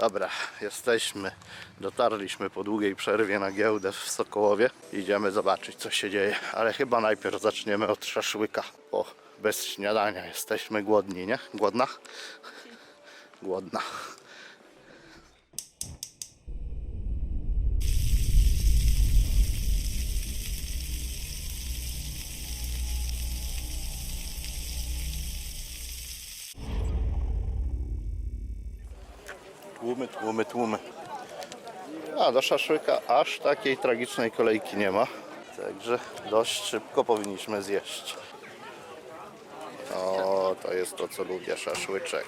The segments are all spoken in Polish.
Dobra, jesteśmy. Dotarliśmy po długiej przerwie na giełdę w Sokołowie. Idziemy zobaczyć, co się dzieje. Ale chyba najpierw zaczniemy od szaszłyka, bo bez śniadania jesteśmy głodni, nie? Głodna? Głodna. Tłumy, tłumy, tłumy. A do szaszłyka aż takiej tragicznej kolejki nie ma. Także dość szybko powinniśmy zjeść. O, to jest to, co lubię, szaszłyczek.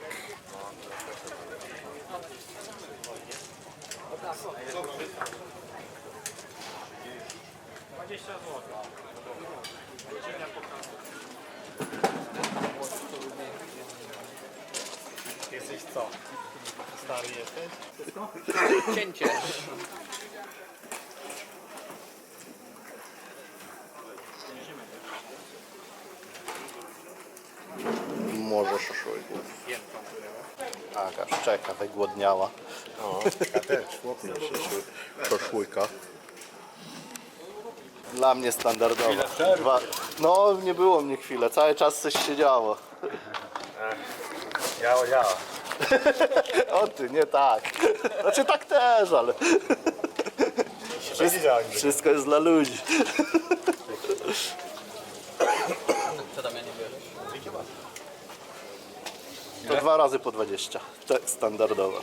Jesteś co? Stary jesteś? Cięcie. Może szaszłyków. Aga szczeka, wygłodniała. O, ja też, chłopie. Szaszłyka. Dla mnie standardowo. Dwa... No, nie było mnie chwilę, cały czas coś się działo. Działa, działa. O ty, nie tak. Znaczy tak też, ale działać. wszystko jest dla ludzi. Co tam ja nie? To dwa razy po 20. To jest standardowo.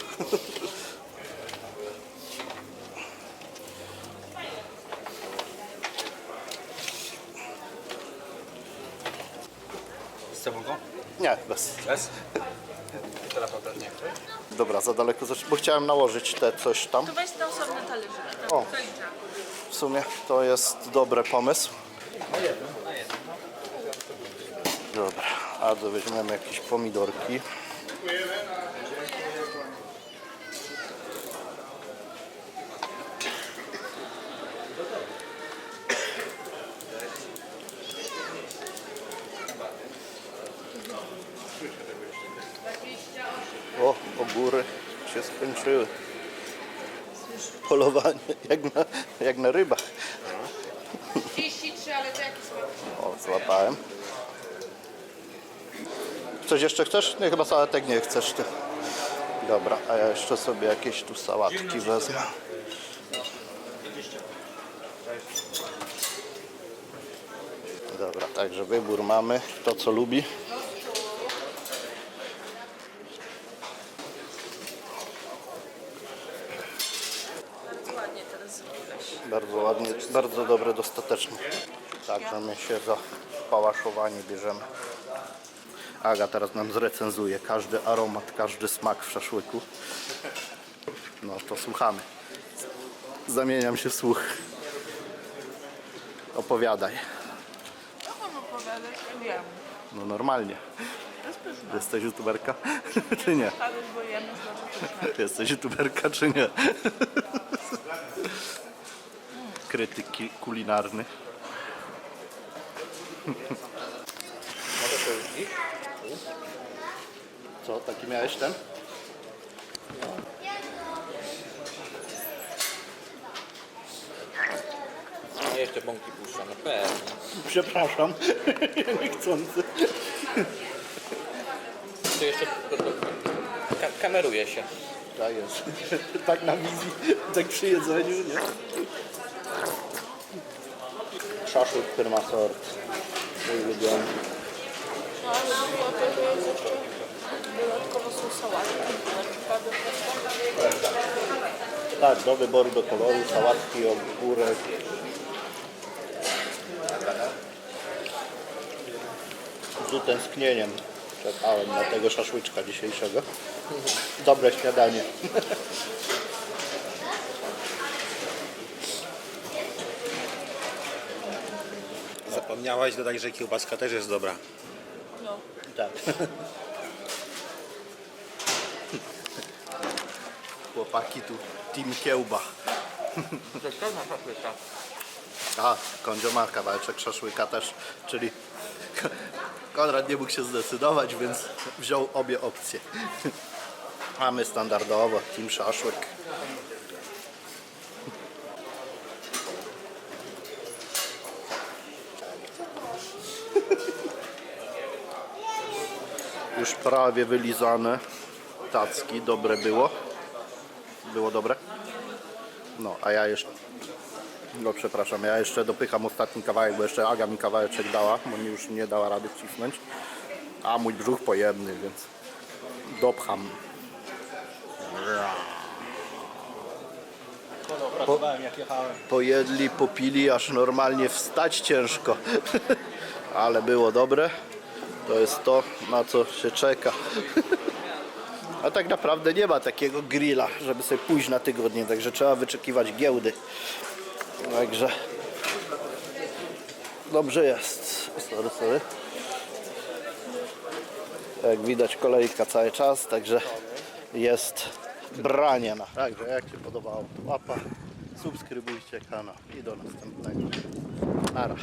Z cebulką? Nie, bez. Bez? Terapeuta też nie chce? Dobra, za daleko bo chciałem nałożyć te coś tam. To weź te osobne talerze. O. To. W sumie to jest dobry pomysł. Dobra, a to weźmiemy jakieś pomidorki. O, ogóry się skończyły. Polowanie jak na, jak na rybach. 33, ale to jaki? O, złapałem. Coś jeszcze chcesz? Nie, chyba sałatek nie chcesz ty. Dobra, a ja jeszcze sobie jakieś tu sałatki wezmę. Dobra, także wybór mamy. To co lubi. Bardzo ładnie teraz zrobiłeś. Bardzo ładnie, bardzo dobre, dostateczne. Także my się za pałaszowanie bierzemy. Aga teraz nam zrecenzuje każdy aromat, każdy smak w szaszłyku. No to słuchamy. Zamieniam się w słuch. Opowiadaj. Co mam opowiadać? Ja wiem. No normalnie. Jesteś youtuberka, czy nie? Jesteś youtuberka, czy nie? Krytyk kulinarny. Może to już ich? Co, taki miałeś ten? A jeszcze bąki puszczam, no pewnie. Przepraszam, niechcący. To jeszcze ka kameruje się. Tak jest. Tak na wizji, tak przy jedzeniu, nie? Szaszłyk firma sort. Mój ulubiony. No ale to, że jest jeszcze dodatkowo są sałatki. Tak, do wyboru, do koloru, sałatki, ogórek. Z utęsknieniem czekałem na tego szaszłyczka dzisiejszego. Dobre śniadanie. Zapomniałaś dodać, że kiełbaska też jest dobra. no. Tak. Chłopaki tu, team kiełba. To jest na szafłyka. A, Kondzio ma kawałeczek szaszłyka też, czyli Konrad nie mógł się zdecydować, więc wziął obie opcje. A my standardowo, team szaszłyk. Już prawie wylizane tacki, dobre było. Było dobre? No, a ja jeszcze... No przepraszam, ja jeszcze dopycham ostatni kawałek, bo jeszcze Aga mi kawałeczek dała, bo mi już nie dała rady wcisnąć. A mój brzuch pojemny, więc dopcham. Jechałem. Pojedli, popili, aż normalnie wstać ciężko. Ale było dobre. To jest to, na co się czeka. A tak naprawdę nie ma takiego grilla, żeby sobie pójść na tygodnie, także trzeba wyczekiwać giełdy. Także dobrze jest. Sorry, sorry. Jak widać kolejka cały czas, także jest branie na. Także jak się podobało, łapa, subskrybujcie kanał i do następnego. Nara.